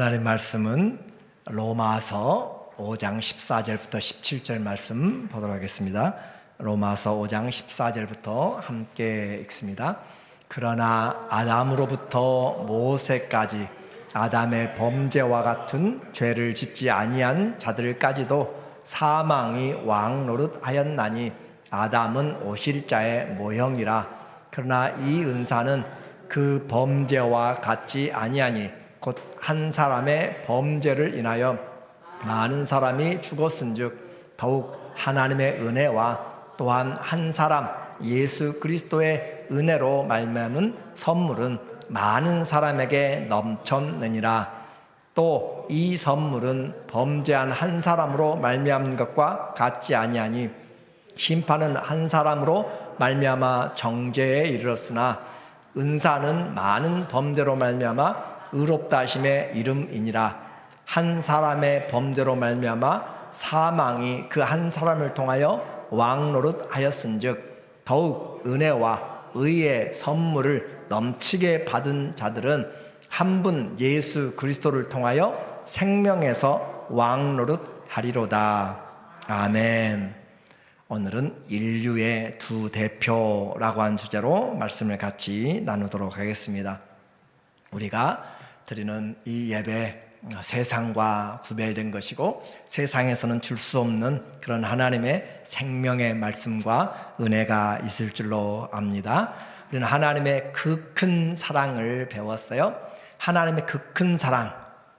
하나님 말씀은 로마서 5장 14절부터 17절 말씀 보도록 하겠습니다. 로마서 5장 14절부터 함께 읽습니다. 그러나 아담으로부터 모세까지 아담의 범죄와 같은 죄를 짓지 아니한 자들까지도 사망이 왕 노릇하였나니 아담은 오실 자의 모형이라 그러나 이 은사는 그 범죄와 같지 아니하니 곧 한 사람의 범죄를 인하여 많은 사람이 죽었은즉 더욱 하나님의 은혜와 또한 한 사람 예수 그리스도의 은혜로 말미암은 선물은 많은 사람에게 넘쳤느니라. 또 이 선물은 범죄한 한 사람으로 말미암은 것과 같지 아니하니 심판은 한 사람으로 말미암아 정죄에 이르렀으나 은사는 많은 범죄로 말미암아 의롭다 하심의 이름이니라 한 사람의 범죄로 말미암아 사망이 그 한 사람을 통하여 왕노릇 하였은즉 더욱 은혜와 의의 선물을 넘치게 받은 자들은 한 분 예수 그리스도를 통하여 생명에서 왕노릇 하리로다 아멘. 오늘은 인류의 두 대표라고 한 주제로 말씀을 같이 나누도록 하겠습니다. 우리가 드리는 이 예배 세상과 구별된 것이고 세상에서는 줄 수 없는 그런 하나님의 생명의 말씀과 은혜가 있을 줄로 압니다. 우리는 하나님의 그 큰 사랑을 배웠어요. 하나님의 그 큰 사랑,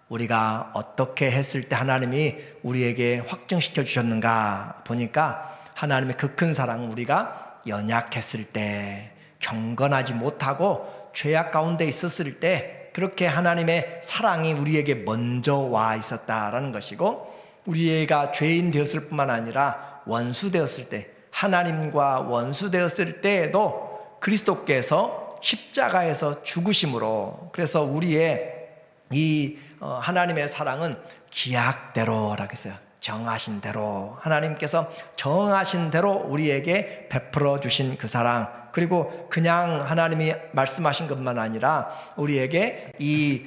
우리가 어떻게 했을 때 하나님이 우리에게 확증시켜 주셨는가 보니까 하나님의 그 큰 사랑 우리가 연약했을 때 경건하지 못하고 죄악 가운데 있었을 때 그렇게 하나님의 사랑이 우리에게 먼저 와 있었다라는 것이고 우리가 죄인 되었을 뿐만 아니라 원수 되었을 때 하나님과 원수 되었을 때에도 그리스도께서 십자가에서 죽으심으로 그래서 우리의 이 어, 하나님의 사랑은 기약대로라고 했어요. 정하신 대로 하나님께서 정하신 대로 우리에게 베풀어 주신 그 사랑 그리고 그냥 하나님이 말씀하신 것만 아니라 우리에게 이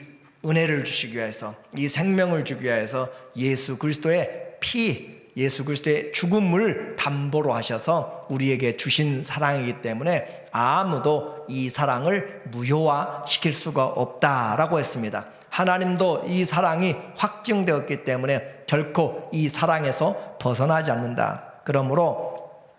은혜를 주시기 위해서 이 생명을 주기 위해서 예수 그리스도의 피 예수 그리스도의 죽음을 담보로 하셔서 우리에게 주신 사랑이기 때문에 아무도 이 사랑을 무효화 시킬 수가 없다라고 했습니다. 하나님도 이 사랑이 확증되었기 때문에 결코 이 사랑에서 벗어나지 않는다. 그러므로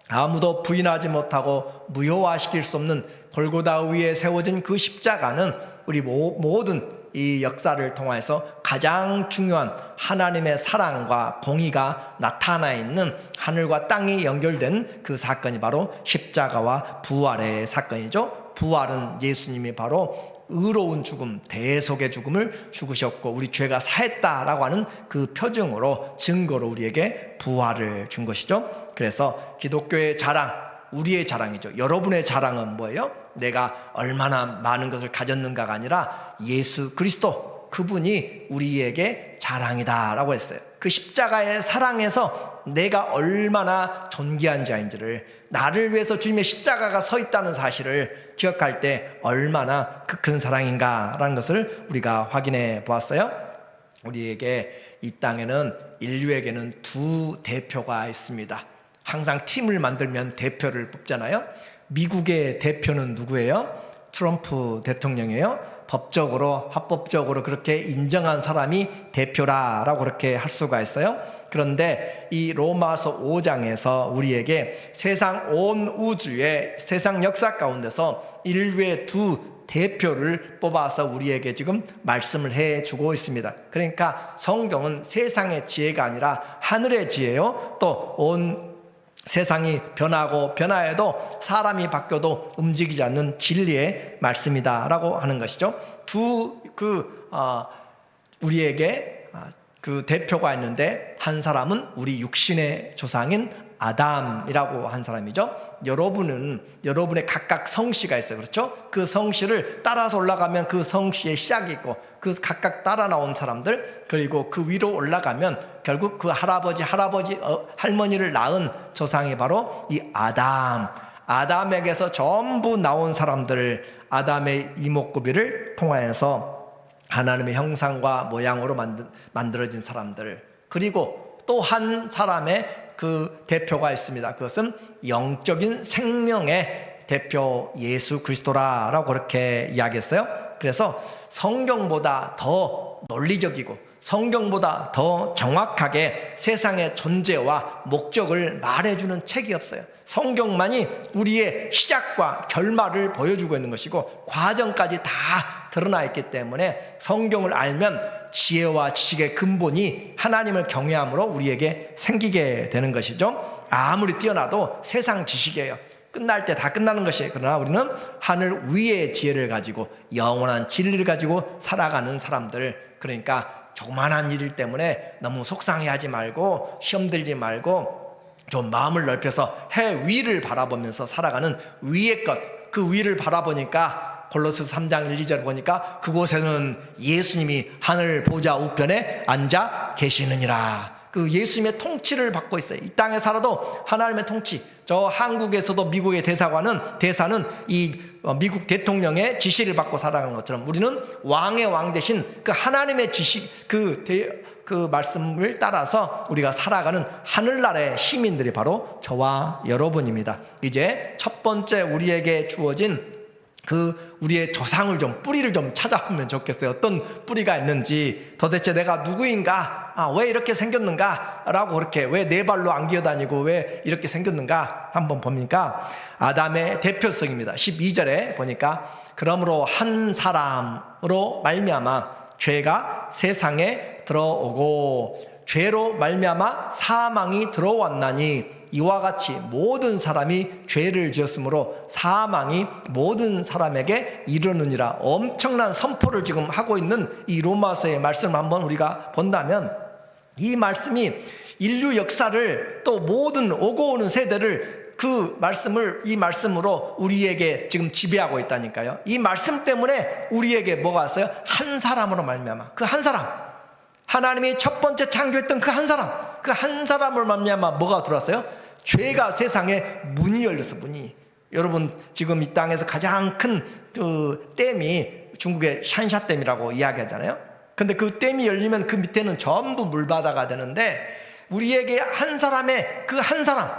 아무도 부인하지 못하고 무효화시킬 수 없는 골고다 위에 세워진 그 십자가는 우리 모든 이 역사를 통해서 가장 중요한 하나님의 사랑과 공의가 나타나 있는 하늘과 땅이 연결된 그 사건이 바로 십자가와 부활의 사건이죠. 부활은 예수님이 바로 의로운 죽음, 대속의 죽음을 죽으셨고 우리 죄가 사했다라고 하는 그 표징으로 증거로 우리에게 부활을 준 것이죠. 그래서 기독교의 자랑, 우리의 자랑이죠. 여러분의 자랑은 뭐예요? 내가 얼마나 많은 것을 가졌는가가 아니라 예수 그리스도 그분이 우리에게 자랑이다라고 했어요. 그 십자가의 사랑에서 내가 얼마나 존귀한 자인지를 나를 위해서 주님의 십자가가 서 있다는 사실을 기억할 때 얼마나 그 큰 사랑인가라는 것을 우리가 확인해 보았어요. 우리에게 이 땅에는 인류에게는 두 대표가 있습니다. 항상 팀을 만들면 대표를 뽑잖아요. 미국의 대표는 누구예요? 트럼프 대통령이에요. 법적으로 합법적으로 그렇게 인정한 사람이 대표라라고 그렇게 할 수가 있어요. 그런데 이 로마서 5장에서 우리에게 세상 온 우주의 세상 역사 가운데서 인류의 두 대표를 뽑아서 우리에게 지금 말씀을 해 주고 있습니다. 그러니까 성경은 세상의 지혜가 아니라 하늘의 지혜요. 또 온 세상이 변하고 변화해도 사람이 바뀌어도 움직이지 않는 진리의 말씀이다라고 하는 것이죠. 두그 어, 우리에게 어, 그 대표가 있는데 한 사람은 우리 육신의 조상인 아담이라고 한 사람이죠. 여러분은 여러분의 각각 성씨가 있어요. 그렇죠? 그 성씨를 따라서 올라가면 그 성씨의 시작이 있고 그 각각 따라 나온 사람들 그리고 그 위로 올라가면 결국 그 할아버지 할아버지 어, 할머니를 낳은 조상이 바로 이 아담. 아담에게서 전부 나온 사람들 아담의 이목구비를 통하여서 하나님의 형상과 모양으로 만든, 만들어진 사람들 그리고 또한 사람의 그 대표가 있습니다. 그것은 영적인 생명의 대표 예수 그리스도라라고 그렇게 이야기했어요. 그래서 성경보다 더 논리적이고 성경보다 더 정확하게 세상의 존재와 목적을 말해주는 책이 없어요. 성경만이 우리의 시작과 결말을 보여주고 있는 것이고 과정까지 다 드러나 있기 때문에 성경을 알면 지혜와 지식의 근본이 하나님을 경외함으로 우리에게 생기게 되는 것이죠. 아무리 뛰어나도 세상 지식이에요. 끝날 때 다 끝나는 것이에요. 그러나 우리는 하늘 위의 지혜를 가지고 영원한 진리를 가지고 살아가는 사람들. 그러니까 조그만한 일 때문에 너무 속상해하지 말고 시험 들지 말고 좀 마음을 넓혀서 해 위를 바라보면서 살아가는 위의 것, 그 위를 바라보니까 골로스 3장 1, 2절 보니까 그곳에는 예수님이 하늘 보좌 우편에 앉아 계시느니라. 그 예수님의 통치를 받고 있어요. 이 땅에 살아도 하나님의 통치. 저 한국에서도 미국의 대사관은 대사는 이 어, 미국 대통령의 지시를 받고 살아가는 것처럼 우리는 왕의 왕 대신 그 하나님의 지시 그, 대, 그 말씀을 따라서 우리가 살아가는 하늘나라의 시민들이 바로 저와 여러분입니다. 이제 첫 번째 우리에게 주어진 그 우리의 조상을 좀 뿌리를 좀 찾아보면 좋겠어요. 어떤 뿌리가 있는지 도대체 내가 누구인가? 아, 왜 이렇게 생겼는가? 라고 그렇게 왜 네 발로 안 기어다니고 왜 이렇게 생겼는가? 한번 보니까 아담의 대표성입니다. 12절에 보니까 그러므로 한 사람으로 말미암아 죄가 세상에 들어오고 죄로 말미암아 사망이 들어왔나니 이와 같이 모든 사람이 죄를 지었으므로 사망이 모든 사람에게 이르느니라 엄청난 선포를 지금 하고 있는 이 로마서의 말씀을 한번 우리가 본다면 이 말씀이 인류 역사를 또 모든 오고 오는 세대를 그 말씀을 이 말씀으로 우리에게 지금 지배하고 있다니까요. 이 말씀 때문에 우리에게 뭐가 왔어요? 한 사람으로 말미암아 그 한 사람 하나님이 첫 번째 창조했던 그 한 사람 그 한 사람을 말미암아 뭐가 들어왔어요? 죄가 세상에 문이 열렸어 문이 여러분 지금 이 땅에서 가장 큰 그 댐이 중국의 샨샤댐이라고 이야기하잖아요. 근데 그 댐이 열리면 그 밑에는 전부 물바다가 되는데 우리에게 한 사람의 그 한 사람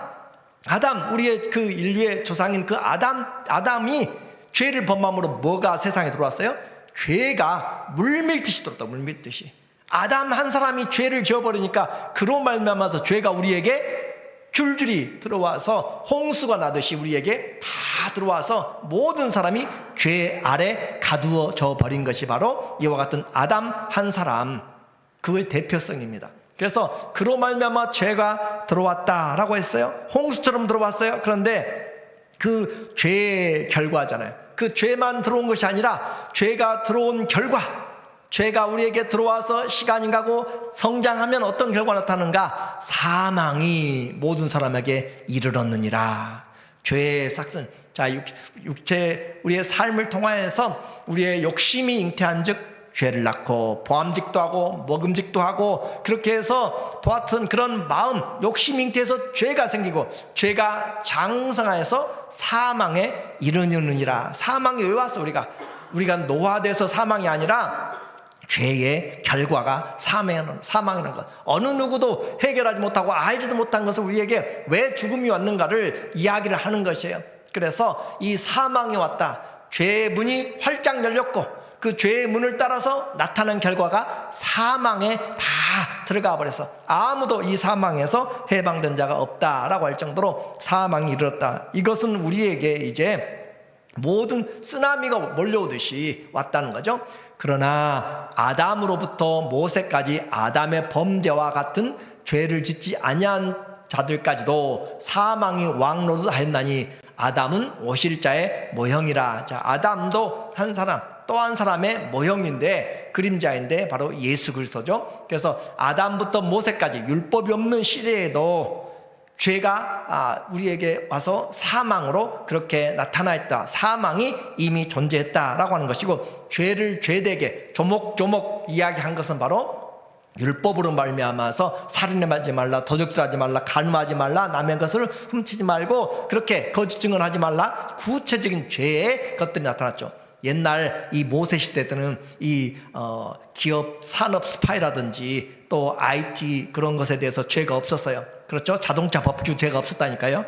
아담 우리의 그 인류의 조상인 그 아담 아담이 죄를 범함으로 뭐가 세상에 들어왔어요? 죄가 물밀듯이 들어왔다 물밀듯이 아담 한 사람이 죄를 지어버리니까 그로 말미암아서 죄가 우리에게 줄줄이 들어와서 홍수가 나듯이 우리에게 다 들어와서 모든 사람이 죄 아래 가두어져 버린 것이 바로 이와 같은 아담 한 사람 그의 대표성입니다. 그래서 그로 말미암아 죄가 들어왔다라고 했어요. 홍수처럼 들어왔어요. 그런데 그 죄의 결과잖아요. 그 죄만 들어온 것이 아니라 죄가 들어온 결과 죄가 우리에게 들어와서 시간이 가고 성장하면 어떤 결과 나타나는가? 사망이 모든 사람에게 이르렀느니라. 죄의 싹슨. 자, 육체, 우리의 삶을 통하여서 우리의 욕심이 잉태한 즉, 죄를 낳고, 보암직도 하고, 먹음직도 하고, 그렇게 해서 보았던 그런 마음, 욕심 잉태해서 죄가 생기고, 죄가 장성하여서 사망에 이르느니라. 사망이 왜 왔어, 우리가? 우리가 노화돼서 사망이 아니라 죄의 결과가 사망이라는, 것. 어느 누구도 해결하지 못하고 알지도 못한 것을 우리에게 왜 죽음이 왔는가를 이야기를 하는 것이에요. 그래서 이 사망이 왔다. 죄의 문이 활짝 열렸고 그 죄의 문을 따라서 나타난 결과가 사망에 다 들어가 버려서 아무도 이 사망에서 해방된 자가 없다라고 할 정도로 사망이 이르렀다. 이것은 우리에게 이제 모든 쓰나미가 몰려오듯이 왔다는 거죠. 그러나 아담으로부터 모세까지 아담의 범죄와 같은 죄를 짓지 아니한 자들까지도 사망이 왕노릇하였나니 아담은 오실자의 모형이라. 자, 아담도 한 사람, 또 한 사람의 모형인데 그림자인데 바로 예수 그리스도죠. 그래서 아담부터 모세까지 율법이 없는 시대에도 죄가 아, 우리에게 와서 사망으로 그렇게 나타나있다. 사망이 이미 존재했다라고 하는 것이고 죄를 죄되게 조목조목 이야기한 것은 바로 율법으로 말미암아서 살인하지 말라, 도적질하지 말라, 간음하지 말라, 남의 것을 훔치지 말고 그렇게 거짓 증언하지 말라. 구체적인 죄의 것들이 나타났죠. 옛날 이 모세 시대 때는 이 어, 기업 산업 스파이라든지 또 IT 그런 것에 대해서 죄가 없었어요. 그렇죠? 자동차 법규 죄가 없었다니까요.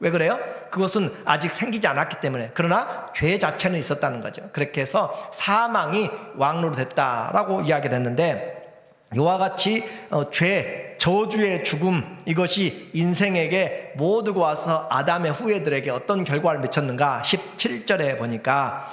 왜 그래요? 그것은 아직 생기지 않았기 때문에 그러나 죄 자체는 있었다는 거죠. 그렇게 해서 사망이 왕로로 됐다라고 이야기를 했는데 이와 같이 어, 죄, 저주의 죽음 이것이 인생에게 모두가 와서 아담의 후예들에게 어떤 결과를 미쳤는가? 17절에 보니까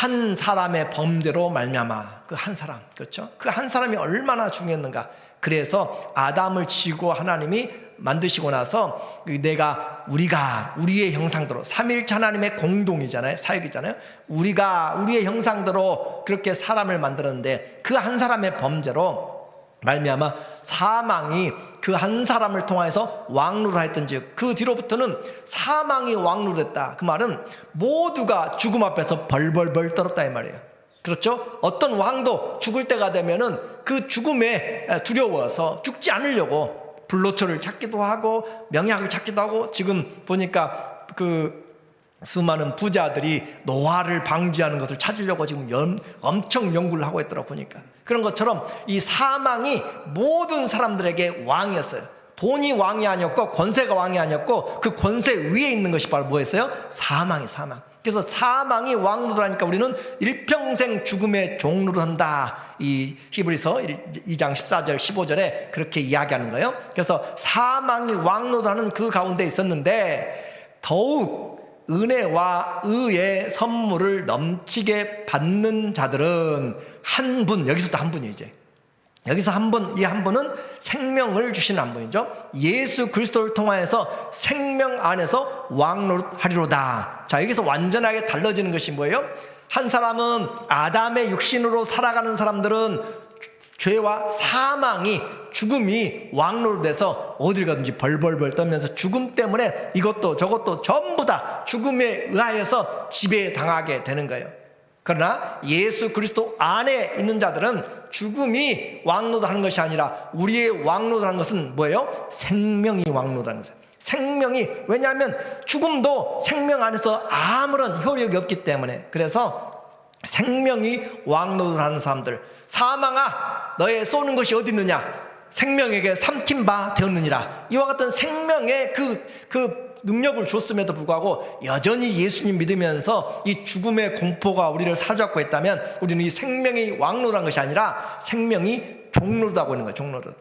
한 사람의 범죄로 말미암아 그 한 사람 그렇죠? 그 한 사람이 얼마나 중요했는가? 그래서 아담을 지고 하나님이 만드시고 나서 그 내가 우리가 우리의 형상대로 삼일체 하나님의 공동이잖아요 사역이잖아요 우리가 우리의 형상대로 그렇게 사람을 만들었는데 그 한 사람의 범죄로 말미암아 사망이 그 한 사람을 통해서 했던지 그 뒤로부터는 사망이 왕루됐다. 그 말은 모두가 죽음 앞에서 벌벌벌 떨었다 이 말이에요. 그렇죠? 어떤 왕도 죽을 때가 되면은 그 죽음에 두려워서 죽지 않으려고 불로초를 찾기도 하고 명약을 찾기도 하고 지금 보니까 그 수많은 부자들이 노화를 방지하는 것을 찾으려고 지금 연, 엄청 연구를 하고 있더라 보니까 그런 것처럼 이 사망이 모든 사람들에게 왕이었어요. 돈이 왕이 아니었고 권세가 왕이 아니었고 그 권세 위에 있는 것이 바로 뭐였어요? 사망이 사망. 그래서 사망이 왕노라니까 우리는 일평생 죽음의 종로를 한다. 이 히브리서 2장 14절 15절에 그렇게 이야기하는 거예요. 그래서 사망이 왕노라는 그 가운데 있었는데 더욱 은혜와 의의 선물을 넘치게 받는 자들은 한 분, 여기서도 한 분이 이제. 여기서 한 분, 이 한 분은 생명을 주신 한 분이죠. 예수 그리스도를 통하여서 생명 안에서 왕노릇 하리로다. 자, 여기서 완전하게 달라지는 것이 뭐예요? 한 사람은 아담의 육신으로 살아가는 사람들은 죄와 사망이 죽음이 왕로로 돼서 어딜 가든지 벌벌벌 떨면서 죽음 때문에 이것도 저것도 전부 다 죽음에 의하여서 지배당하게 되는 거예요. 그러나 예수 그리스도 안에 있는 자들은 죽음이 왕노다하는 것이 아니라 우리의 왕노다하는 것은 뭐예요? 생명이 왕노다하는 것이에요. 생명이 왜냐하면 죽음도 생명 안에서 아무런 효력이 없기 때문에 그래서 생명이 왕노릇하는 사람들 사망아 너의 쏘는 것이 어디 있느냐 생명에게 삼킨 바 되었느니라 이와 같은 생명의 그, 그 능력을 줬음에도 불구하고 여전히 예수님 믿으면서 이 죽음의 공포가 우리를 사로잡고 있다면 우리는 이 생명이 왕노란 것이 아니라 생명이 종로다고 있는 거예요 종로릇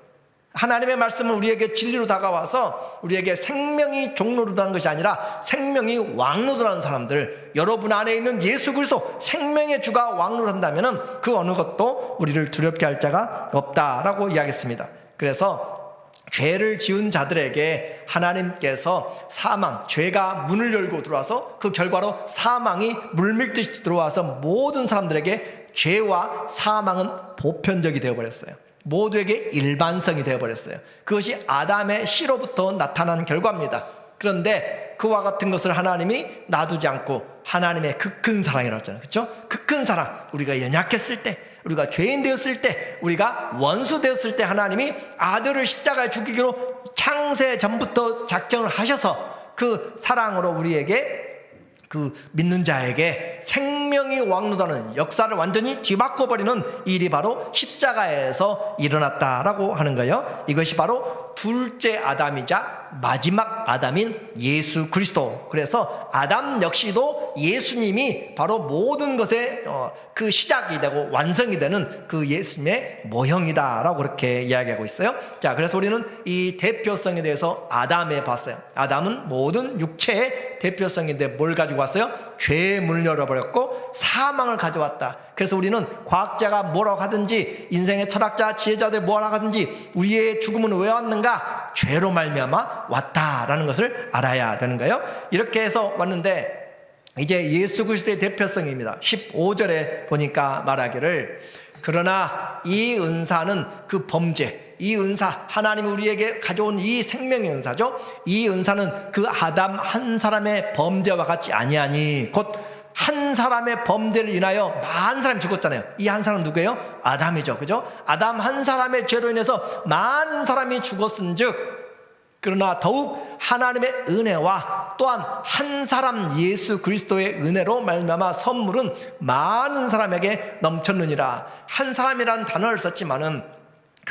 하나님의 말씀은 우리에게 진리로 다가와서 우리에게 생명이 종로로다는 것이 아니라 생명이 왕로도라는 사람들 여러분 안에 있는 예수 그리스도 생명의 주가 왕로한다면 그 어느 것도 우리를 두렵게 할 자가 없다라고 이야기했습니다. 그래서 죄를 지은 자들에게 하나님께서 사망, 죄가 문을 열고 들어와서 그 결과로 사망이 물밀듯이 들어와서 모든 사람들에게 죄와 사망은 보편적이 되어버렸어요. 모두에게 일반성이 되어버렸어요. 그것이 아담의 씨로부터 나타난 결과입니다. 그런데 그와 같은 것을 하나님이 놔두지 않고 하나님의 그큰 사랑이라고 했잖아요. 그렇죠? 그큰 사랑. 우리가 연약했을 때, 우리가 죄인 되었을 때, 우리가 원수 되었을 때 하나님이 아들을 십자가에 죽이기로 창세 전부터 작정을 하셔서 그 사랑으로 우리에게 그 믿는 자에게 생명이 왕노다는 역사를 완전히 뒤바꿔 버리는 일이 바로 십자가에서 일어났다라고 하는 거예요. 이것이 바로 둘째 아담이자 마지막 아담인 예수 그리스도. 그래서 아담 역시도 예수님이 바로 모든 것의 어, 그 시작이 되고 완성이 되는 그 예수님의 모형이다라고 그렇게 이야기하고 있어요. 자, 그래서 우리는 이 대표성에 대해서 아담에 봤어요. 아담은 모든 육체의 대표성인데 뭘 가지고 왔어요? 죄의 문을 열어버렸고 사망을 가져왔다. 그래서 우리는 과학자가 뭐라고 하든지 인생의 철학자, 지혜자들 뭐라고 하든지 우리의 죽음은 왜 왔는가? 죄로 말미암아 왔다라는 것을 알아야 되는 거예요. 이렇게 해서 왔는데 이제 예수 그리스도의 대표성입니다. 15절에 보니까 말하기를 그러나 이 은사는 그 범죄, 이 은사, 하나님이 우리에게 가져온 이 생명의 은사죠. 이 은사는 그 아담 한 사람의 범죄와 같이 아니하니 곧 한 사람의 범죄를 인하여 많은 사람이 죽었잖아요. 이 한 사람 누구예요? 아담이죠. 그죠? 아담 한 사람의 죄로 인해서 많은 사람이 죽었은즉 그러나 더욱 하나님의 은혜와 또한 한 사람 예수 그리스도의 은혜로 말미암아 선물은 많은 사람에게 넘쳤느니라. 한 사람이라는 단어를 썼지만은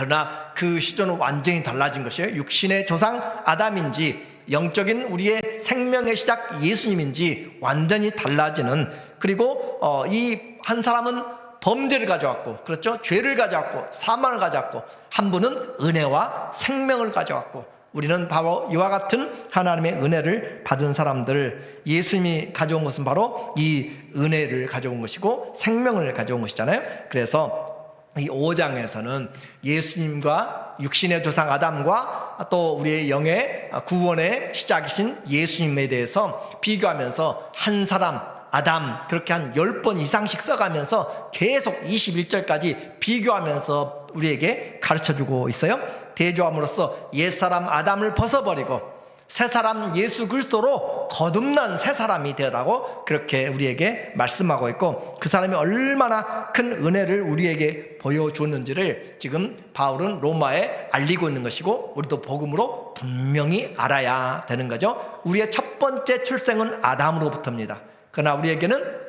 그러나 그 시조는 완전히 달라진 것이에요. 육신의 조상 아담인지 영적인 우리의 생명의 시작 예수님인지 완전히 달라지는 그리고 어, 이 한 사람은 범죄를 가져왔고 그렇죠 죄를 가져왔고 사망을 가져왔고 한 분은 은혜와 생명을 가져왔고 우리는 바로 이와 같은 하나님의 은혜를 받은 사람들 예수님이 가져온 것은 바로 이 은혜를 가져온 것이고 생명을 가져온 것이잖아요 그래서 이 5장에서는 예수님과 육신의 조상 아담과 또 우리의 영의 구원의 시작이신 예수님에 대해서 비교하면서 한 사람 아담 그렇게 한 10번 이상씩 써가면서 계속 21절까지 비교하면서 우리에게 가르쳐 주고 있어요. 대조함으로써 옛사람 아담을 벗어버리고 새 사람 예수 그리스도로 거듭난 새 사람이 되라고 그렇게 우리에게 말씀하고 있고 그 사람이 얼마나 큰 은혜를 우리에게 보여주었는지를 지금 바울은 로마에 알리고 있는 것이고 우리도 복음으로 분명히 알아야 되는 거죠. 우리의 첫 번째 출생은 아담으로부터입니다. 그러나 우리에게는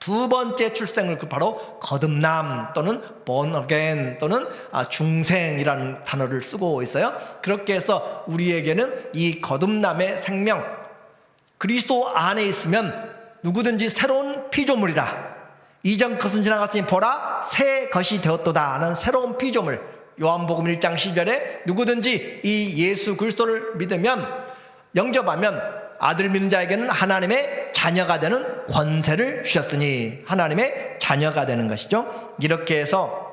두 번째 출생을 그 바로 거듭남 또는 born again 또는 아, 중생이라는 단어를 쓰고 있어요. 그렇게 해서 우리에게는 이 거듭남의 생명 그리스도 안에 있으면 누구든지 새로운 피조물이라 이전 것은 지나갔으니 보라 새 것이 되었도다 하는 새로운 피조물 요한복음 1장 10절에 누구든지 이 예수 그리스도를 믿으면 영접하면 아들 믿는 자에게는 하나님의 자녀가 되는 권세를 주셨으니 하나님의 자녀가 되는 것이죠. 이렇게 해서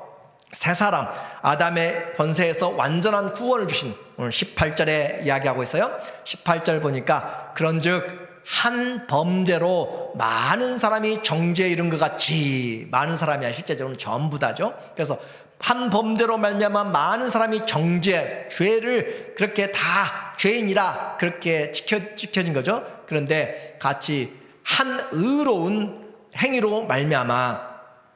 새 사람 아담의 권세에서 완전한 구원을 주신 오늘 18절에 이야기하고 있어요. 18절 보니까 그런즉 한 범죄로 많은 사람이 정죄에 이른 것 같이 많은 사람이 실제적으로는 전부 다죠. 그래서 한 범죄로 말미암아 많은 사람이 정죄, 죄를 그렇게 다 죄인이라 그렇게 지켜, 지켜진 거죠. 그런데 같이 한 의로운 행위로 말미암아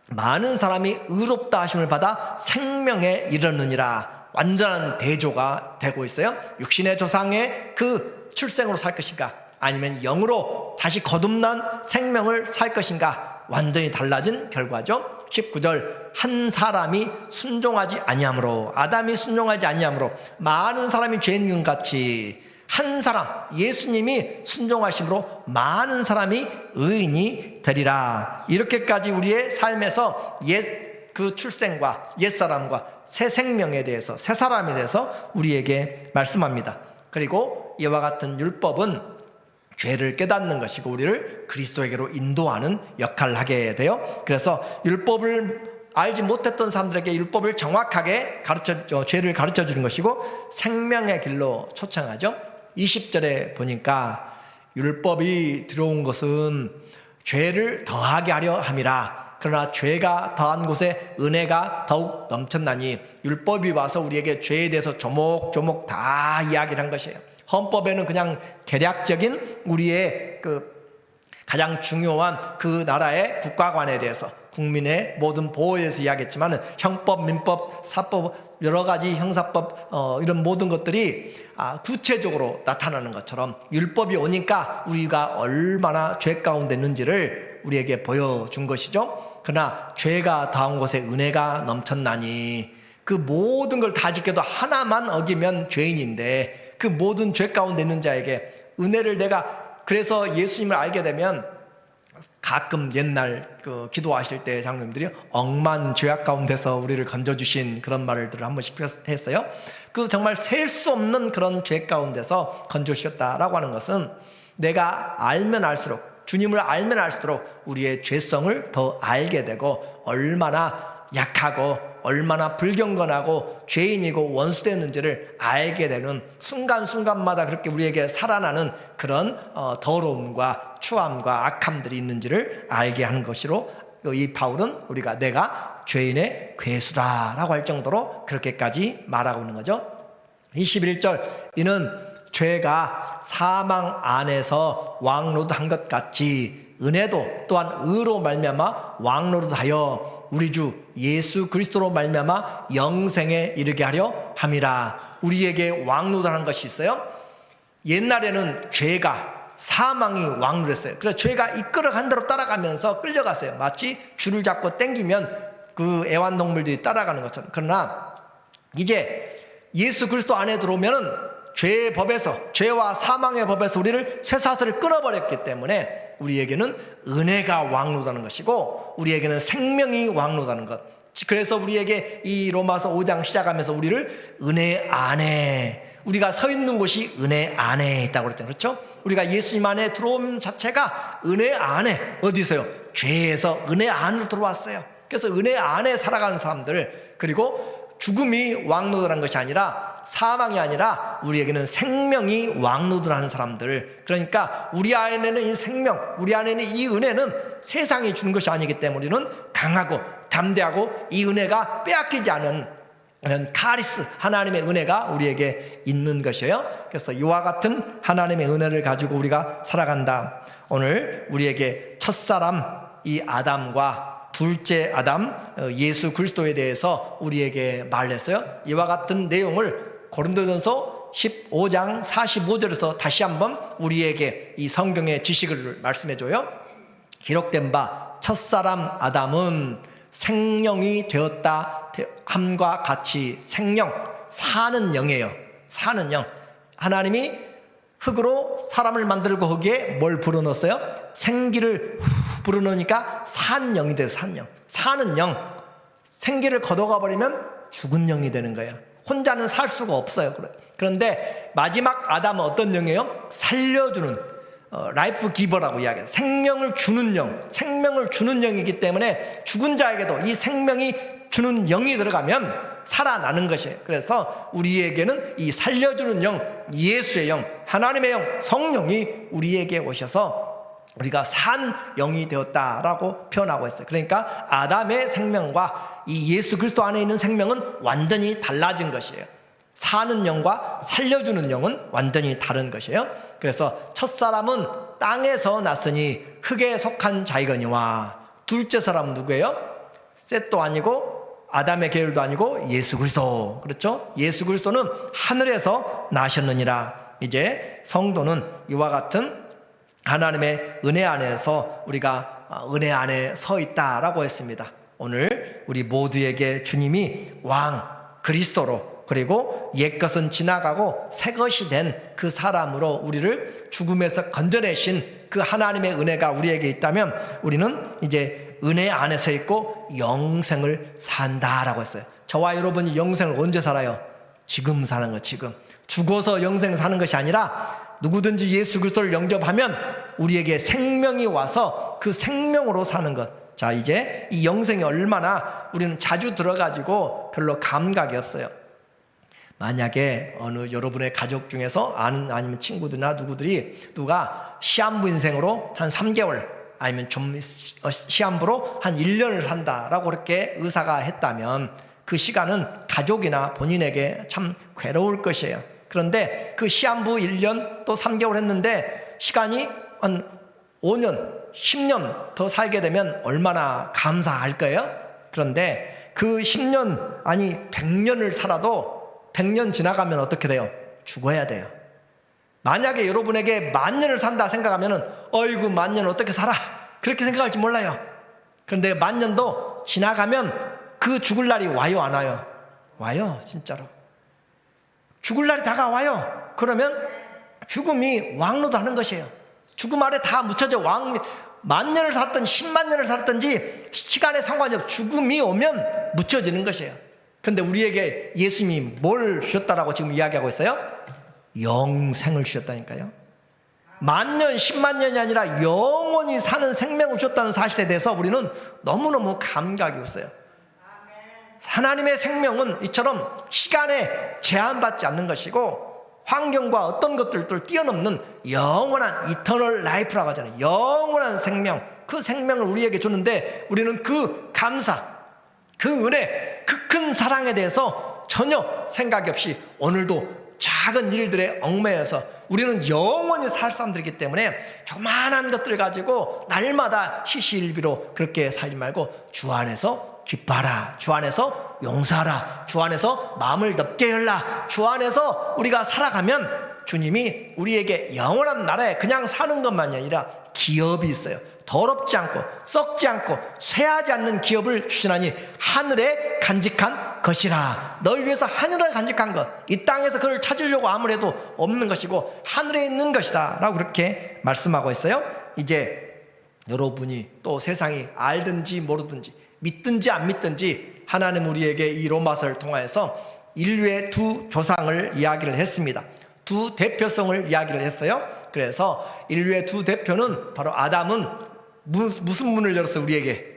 많은 사람이 의롭다 하심을 받아 생명에 이르느니라 완전한 대조가 되고 있어요. 육신의 조상의 그 출생으로 살 것인가 아니면 영으로 다시 거듭난 생명을 살 것인가 완전히 달라진 결과죠. 19절 한 사람이 순종하지 아니하므로 아담이 순종하지 아니하므로 많은 사람이 죄인 같이 한 사람 예수님이 순종하심으로 많은 사람이 의인이 되리라 이렇게까지 우리의 삶에서 옛 그 출생과 옛 사람과 새 생명에 대해서 새 사람에 대해서 우리에게 말씀합니다. 그리고 이와 같은 율법은 죄를 깨닫는 것이고 우리를 그리스도에게로 인도하는 역할을 하게 돼요. 그래서 율법을 알지 못했던 사람들에게 율법을 정확하게 가르쳐 죄를 가르쳐 주는 것이고 생명의 길로 초청하죠. 20절에 보니까 율법이 들어온 것은 죄를 더하게 하려 함이라. 그러나 죄가 더한 곳에 은혜가 더욱 넘쳤나니 율법이 와서 우리에게 죄에 대해서 조목조목 다 이야기를 한 것이에요. 헌법에는 그냥 계략적인 우리의 그 가장 중요한 그 나라의 국가관에 대해서 국민의 모든 보호에 대해서 이야기했지만 형법, 민법, 사법 여러 가지 형사법 어, 이런 모든 것들이 아, 구체적으로 나타나는 것처럼 율법이 오니까 우리가 얼마나 죄 가운데 있는지를 우리에게 보여준 것이죠. 그러나 죄가 다한 곳에 은혜가 넘쳤나니 그 모든 걸 다 지켜도 하나만 어기면 죄인인데 그 모든 죄 가운데 있는 자에게 은혜를 내가 그래서 예수님을 알게 되면 가끔 옛날 그 기도하실 때 장로님들이 억만 죄악 가운데서 우리를 건져주신 그런 말들을 한 번씩 했어요. 그 정말 셀 수 없는 그런 죄 가운데서 건져주셨다라고 하는 것은 내가 알면 알수록 주님을 알면 알수록 우리의 죄성을 더 알게 되고 얼마나 약하고 얼마나 불경건하고 죄인이고 원수되는지를 알게 되는 순간순간마다 그렇게 우리에게 살아나는 그런 어, 더러움과 추함과 악함들이 있는지를 알게 하는 것이로 이 바울은 우리가 내가 죄인의 괴수라라고 할 정도로 그렇게까지 말하고 있는 거죠. 21절 이는 죄가 사망 안에서 왕노릇한 것 같이 은혜도 또한 의로 말미암아 왕노릇하여 우리 주 예수 그리스도로 말미암아 영생에 이르게 하려 함이라. 우리에게 왕노다는 것이 있어요. 옛날에는 죄가 사망이 왕노했어요. 그래서 죄가 이끌어간 대로 따라가면서 끌려갔어요. 마치 줄을 잡고 당기면 그 애완동물들이 따라가는 것처럼. 그러나 이제 예수 그리스도 안에 들어오면은 죄의 법에서 죄와 사망의 법에서 우리를 쇠사슬을 끊어버렸기 때문에 우리에게는 은혜가 왕노다는 것이고 우리에게는 생명이 왕노다는 것. 그래서 우리에게 이 로마서 5장 시작하면서 우리를 은혜 안에 우리가 서 있는 곳이 은혜 안에 있다고 그랬잖아요. 그렇죠? 우리가 예수님 안에 들어옴 자체가 은혜 안에 어디서요? 죄에서 은혜 안으로 들어왔어요. 그래서 은혜 안에 살아가는 사람들 그리고 죽음이 왕노드라는 것이 아니라 사망이 아니라 우리에게는 생명이 왕노드라는 사람들 그러니까 우리 안에는 이 생명 우리 안에는 이 은혜는 세상이 주는 것이 아니기 때문에 우리는 강하고 담대하고 이 은혜가 빼앗기지 않은 카리스 하나님의 은혜가 우리에게 있는 것이에요. 그래서 이와 같은 하나님의 은혜를 가지고 우리가 살아간다. 오늘 우리에게 첫사람 이 아담과 둘째 아담 어, 예수 그리스도에 대해서 우리에게 말했어요. 이와 같은 내용을 고린도전서 15장 45절에서 다시 한번 우리에게 이 성경의 지식을 말씀해 줘요. 기록된 바 첫사람 아담은 생명이 되었다 함과 같이 생명 사는 영이에요. 사는 영. 하나님이 흙으로 사람을 만들고 거기에 뭘 불어넣었어요? 생기를 후 불어넣으니까 산 영이 돼요. 산 영. 사는 영. 생기를 걷어가 버리면 죽은 영이 되는 거예요. 혼자는 살 수가 없어요. 그런데 마지막 아담은 어떤 영이에요? 살려주는 어, 라이프 기버라고 이야기해요. 생명을 주는 영, 생명을 주는 영이기 때문에 죽은 자에게도 이 생명이 주는 영이 들어가면 살아나는 것이에요. 그래서 우리에게는 이 살려주는 영, 예수의 영, 하나님의 영, 성령이 우리에게 오셔서 우리가 산 영이 되었다라고 표현하고 있어요. 그러니까 아담의 생명과 이 예수 그리스도 안에 있는 생명은 완전히 달라진 것이에요. 사는 영과 살려주는 영은 완전히 다른 것이에요. 그래서 첫 사람은 땅에서 났으니 흙에 속한 자이거니와 둘째 사람은 누구예요? 셋도 아니고 아담의 계열도 아니고 예수 그리스도. 그렇죠? 예수 그리스도는 하늘에서 나셨느니라. 이제 성도는 이와 같은 하나님의 은혜 안에서 우리가 은혜 안에 서 있다라고 했습니다. 오늘 우리 모두에게 주님이 왕 그리스도로 그리고 옛것은 지나가고 새 것이 된 그 사람으로 우리를 죽음에서 건져내신 그 하나님의 은혜가 우리에게 있다면 우리는 이제 은혜 안에 서 있고 영생을 산다라고 했어요. 저와 여러분이 영생을 언제 살아요? 지금 사는 거 지금. 죽어서 영생 사는 것이 아니라 누구든지 예수 그리스도를 영접하면 우리에게 생명이 와서 그 생명으로 사는 것. 자, 이제 이 영생이 얼마나 우리는 자주 들어가지고 별로 감각이 없어요. 만약에 어느 여러분의 가족 중에서 아는 아니면 친구들이나 누구들이 누가 시한부 인생으로 한 3개월 아니면 좀 어, 시한부로 한 1년을 산다라고 그렇게 의사가 했다면 그 시간은 가족이나 본인에게 참 괴로울 것이에요. 그런데 그 시한부 1년 또 3개월 했는데 시간이 한 5년, 10년 더 살게 되면 얼마나 감사할 거예요? 그런데 그 10년, 아니 100년을 살아도 100년 지나가면 어떻게 돼요? 죽어야 돼요. 만약에 여러분에게 만 년을 산다 생각하면은 어이구 만 년 어떻게 살아? 그렇게 생각할지 몰라요. 그런데 만 년도 지나가면 그 죽을 날이 와요 안 와요? 와요 진짜로. 죽을 날이 다가와요. 그러면 죽음이 왕로도 하는 것이에요. 죽음 아래 다 묻혀져 왕, 만 년을 살았든 10만 년을 살았든지 시간에 상관이 없 죽음이 오면 묻혀지는 것이에요. 근데 우리에게 예수님이 뭘 주셨다라고 지금 이야기하고 있어요? 영생을 주셨다니까요. 만 년, 10만 년이 아니라 영원히 사는 생명을 주셨다는 사실에 대해서 우리는 너무너무 감각이 없어요. 하나님의 생명은 이처럼 시간에 제한받지 않는 것이고 환경과 어떤 것들도 뛰어넘는 영원한 이터널 라이프라고 하잖아요. 영원한 생명. 그 생명을 우리에게 주는데 우리는 그 감사, 그 은혜, 그 큰 사랑에 대해서 전혀 생각이 없이 오늘도 작은 일들에 얽매여서 우리는 영원히 살 사람들이기 때문에 조만한 것들을 가지고 날마다 시시일비로 그렇게 살지 말고 주 안에서 기뻐하라. 주 안에서 용서하라. 주 안에서 마음을 넓게 열라. 주 안에서 우리가 살아가면 주님이 우리에게 영원한 나라에 그냥 사는 것만이 아니라 기업이 있어요. 더럽지 않고 썩지 않고 쇠하지 않는 기업을 주시나니 하늘에 간직한 것이라. 널 위해서 하늘을 간직한 것. 이 땅에서 그를 찾으려고 아무래도 없는 것이고 하늘에 있는 것이다. 라고 그렇게 말씀하고 있어요. 이제 여러분이 또 세상이 알든지 모르든지 믿든지 안 믿든지 하나님 우리에게 이 로마서를 통하여서 인류의 두 조상을 이야기를 했습니다. 두 대표성을 이야기를 했어요. 그래서 인류의 두 대표는 바로 아담은 무- 무슨 문을 열었어요? 우리에게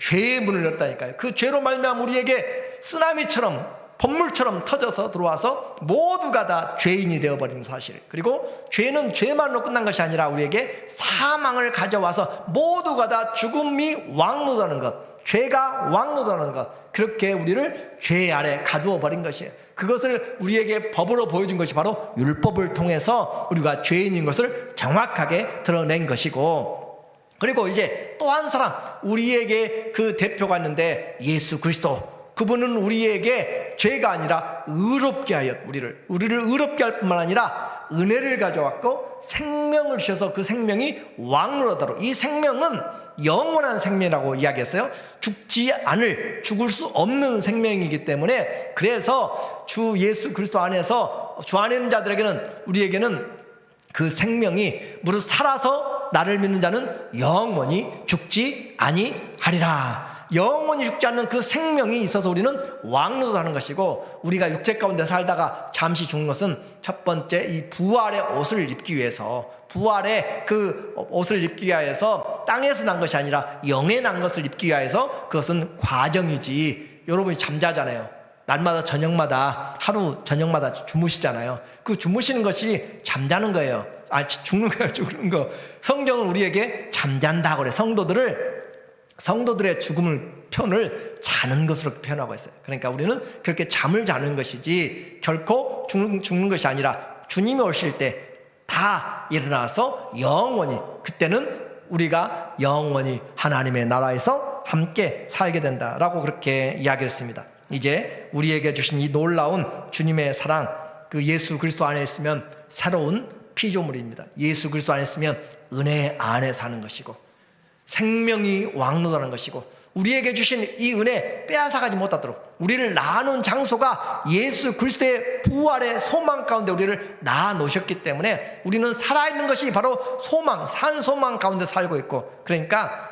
죄의 문을 열었다니까요. 그 죄로 말미암아 우리에게 쓰나미처럼 법물처럼 터져서 들어와서 모두가 다 죄인이 되어버리는 사실. 그리고 죄는 죄만으로 끝난 것이 아니라 우리에게 사망을 가져와서 모두가 다 죽음이 왕노다는 것. 죄가 왕노다는 것. 그렇게 우리를 죄 아래 가두어 버린 것이에요. 그것을 우리에게 법으로 보여준 것이 바로 율법을 통해서 우리가 죄인인 것을 정확하게 드러낸 것이고 그리고 이제 또 한 사람 우리에게 그 대표가 있는데 예수 그리스도 그분은 우리에게 죄가 아니라 의롭게 하여 우리를 우리를 의롭게 할 뿐만 아니라 은혜를 가져왔고 생명을 주셔서 그 생명이 왕노라다로 이 생명은 영원한 생명이라고 이야기했어요. 죽지 않을 죽을 수 없는 생명이기 때문에 그래서 주 예수 그리스도 안에서 주 안에 있는 자들에게는 우리에게는 그 생명이 무릇 살아서 나를 믿는 자는 영원히 죽지 아니하리라. 영원히 죽지 않는 그 생명이 있어서 우리는 왕노도하는 것이고 우리가 육체 가운데 살다가 잠시 죽는 것은 첫 번째 이 부활의 옷을 입기 위해서 부활의 그 옷을 입기 위하여서 땅에서 난 것이 아니라 영에 난 것을 입기 위하여서 그것은 과정이지 여러분이 잠자잖아요. 날마다 저녁마다 하루 저녁마다 주무시잖아요. 그 주무시는 것이 잠자는 거예요. 아 죽는 거예요, 죽는 거. 성경은 우리에게 잠잔다 그래. 성도들을 성도들의 죽음을 표현을 자는 것으로 표현하고 있어요. 그러니까 우리는 그렇게 잠을 자는 것이지 결코 죽는, 죽는 것이 아니라 주님이 오실 때 다 일어나서 영원히 그때는 우리가 영원히 하나님의 나라에서 함께 살게 된다라고 그렇게 이야기를 했습니다. 이제 우리에게 주신 이 놀라운 주님의 사랑 그 예수 그리스도 안에 있으면 새로운 피조물입니다. 예수 그리스도 안에 있으면 은혜 안에 사는 것이고 생명이 왕노다는 것이고 우리에게 주신 이 은혜 빼앗아가지 못하도록 우리를 낳아놓은 장소가 예수 그리스도의 부활의 소망 가운데 우리를 낳아 놓으셨기 때문에 우리는 살아있는 것이 바로 소망, 산 소망 가운데 살고 있고 그러니까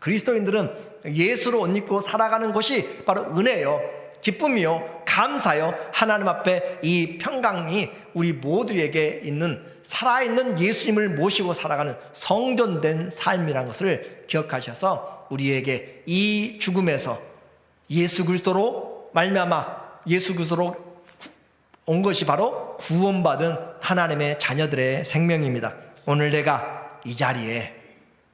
그리스도인들은 예수로 옷 입고 살아가는 것이 바로 은혜요. 기쁨이요, 감사요, 하나님 앞에 이 평강이 우리 모두에게 있는 살아있는 예수님을 모시고 살아가는 성전된 삶이라는 것을 기억하셔서 우리에게 이 죽음에서 예수 그리스도로 말미암아 예수 그리스도로 구- 온 것이 바로 구원받은 하나님의 자녀들의 생명입니다. 오늘 내가 이 자리에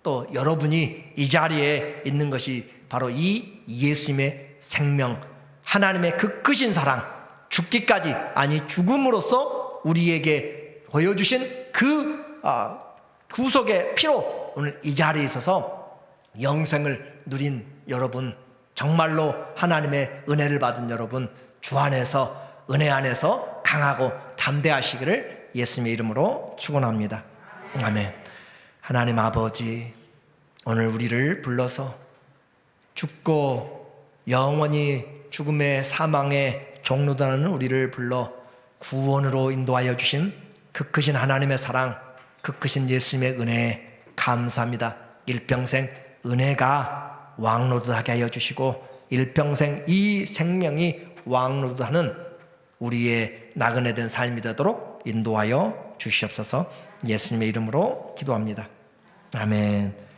또 여러분이 이 자리에 있는 것이 바로 이 예수님의 생명, 하나님의 그 크신 사랑, 죽기까지 아니 죽음으로써 우리에게 보여주신 그 아, 구속의 피로 오늘 이 자리에 있어서 영생을 누린 여러분, 정말로 하나님의 은혜를 받은 여러분, 주 안에서 은혜 안에서 강하고 담대하시기를 예수님의 이름으로 축원합니다. 아멘. 하나님 아버지, 오늘 우리를 불러서 죽고 영원히 죽음의 사망의 종로다는 우리를 불러 구원으로 인도하여 주신 그 크신 하나님의 사랑, 그 크신 예수님의 은혜 감사합니다. 일평생 은혜가 왕노릇하게 하여 주시고 일평생 이 생명이 왕노릇하는 우리의 나그네 된 삶이 되도록 인도하여 주시옵소서 예수님의 이름으로 기도합니다. 아멘.